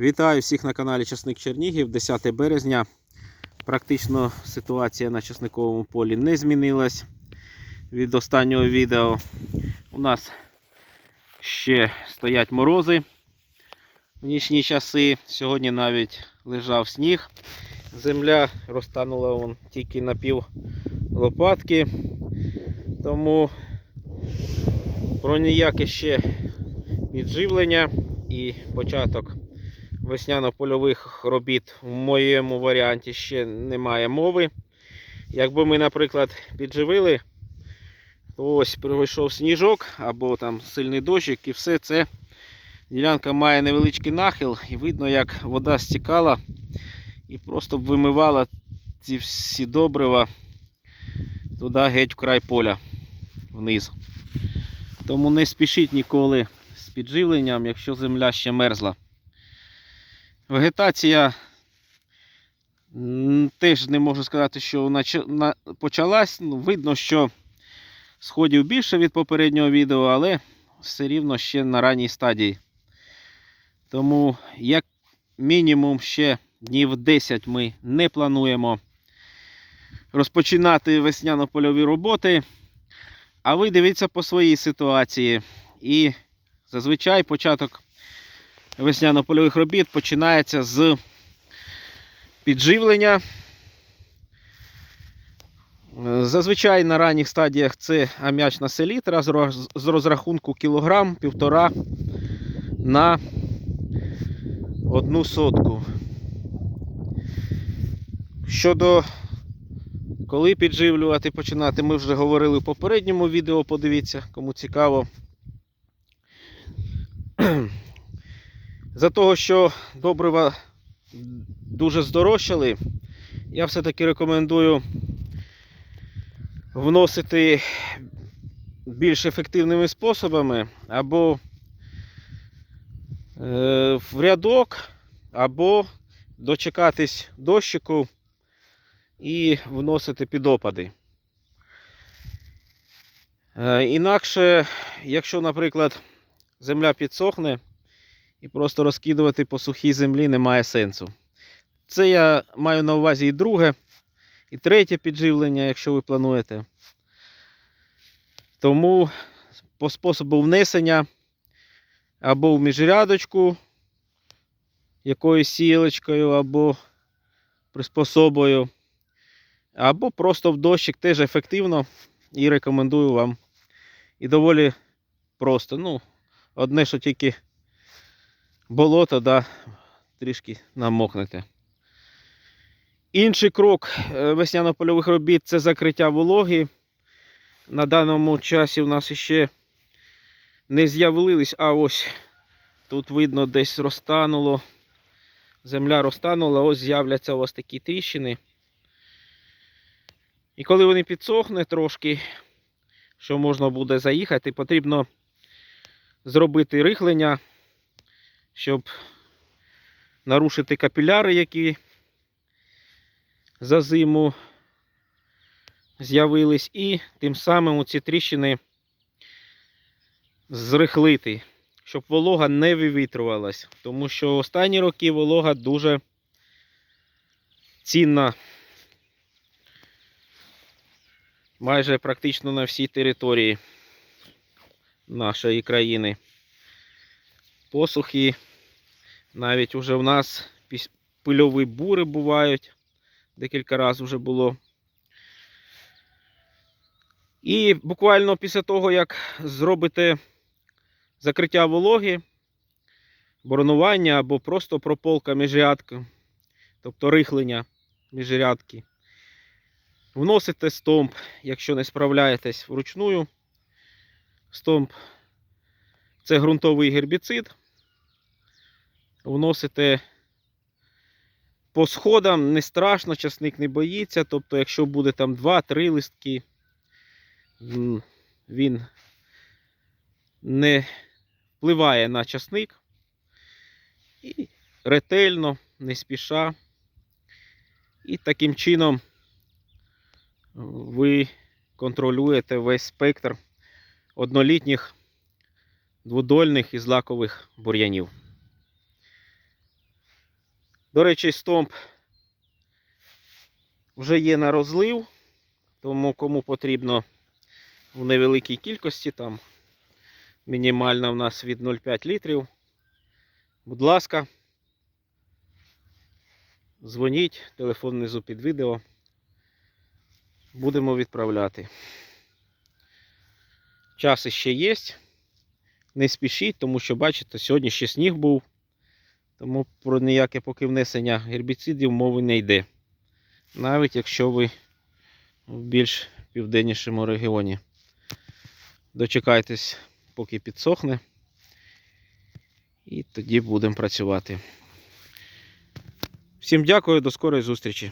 Вітаю всіх на каналі Часник Чернігів, 10 березня. Практично ситуація на часниковому полі не змінилась від останнього відео. У нас ще стоять морози в нічні часи. Сьогодні навіть лежав сніг. Земля розтанула вон тільки на пів лопатки. Тому про ніяке ще підживлення і початок весняно-польових робіт в моєму варіанті ще немає мови. Якби ми, наприклад, підживили, то ось пройшов сніжок або там сильний дощик і все це ділянка має невеличкий нахил і видно, як вода стікала і просто вимивала ці всі добрива туди геть в край поля вниз. Тому не спішіть ніколи з підживленням, якщо земля ще мерзла. Вегетація теж не можу сказати, що вона почалась. Ну, видно, що сходів більше від попереднього відео, але все рівно ще на ранній стадії. Тому, як мінімум, ще днів 10 ми не плануємо розпочинати весняно-польові роботи. А ви дивіться по своїй ситуації. І зазвичай початок весняно-польових робіт починається з підживлення. Зазвичай на ранніх стадіях це ам'ячна селітра з розрахунку кілограм півтора на одну сотку. Щодо коли підживлювати починати, ми вже говорили в попередньому відео, подивіться, кому цікаво. За того, що добрива дуже здорожчали, я все-таки рекомендую вносити більш ефективними способами або е, в рядок, або дочекатись дощику і вносити під опади. Е, Інакше, якщо, наприклад, земля підсохне, і просто розкидувати по сухій землі немає сенсу. Це я маю на увазі і друге, і третє підживлення, якщо ви плануєте. Тому по способу внесення або в міжрядочку якоюсь сілочкою, або приспособою, або просто в дощик теж ефективно і рекомендую вам. І доволі просто. Ну, одне, що тільки болото, да, трішки намокнете. Інший крок е, весняно-польових робіт це закриття вологи. На даному часі у нас ще не з'явились, а ось тут видно десь розтануло. Земля розтанула, ось з'являться у вас такі тріщини. І коли вони підсохне трошки, що можна буде заїхати, потрібно зробити рихлення щоб нарушити капіляри, які за зиму з'явились, і тим самим ці тріщини зрихлити, щоб волога не вивітрювалась. Тому що останні роки волога дуже цінна майже практично на всій території нашої країни посухи. Навіть уже в нас пильові бури бувають. Декілька разів вже було. І буквально після того, як зробите закриття вологи, боронування або просто прополка міжрядки, тобто рихлення міжрядки, вносите стомп, якщо не справляєтесь вручную. Стомп це ґрунтовий гербіцид. Вносите по сходам, не страшно, часник не боїться. Тобто, якщо буде там 2-3 листки, він не впливає на часник. І ретельно, не спіша. І таким чином ви контролюєте весь спектр однолітніх двудольних і злакових бур'янів. До речі, стомп вже є на розлив, тому кому потрібно в невеликій кількості, там мінімальна в нас від 0,5 літрів. Будь ласка, дзвоніть, телефон внизу під відео. Будемо відправляти. Час іще є. Не спішіть, тому що, бачите, сьогодні ще сніг був. Тому про ніяке поки внесення гербіцидів мови не йде. Навіть якщо ви в більш південнішому регіоні. Дочекайтесь, поки підсохне. І тоді будемо працювати. Всім дякую, до скорої зустрічі.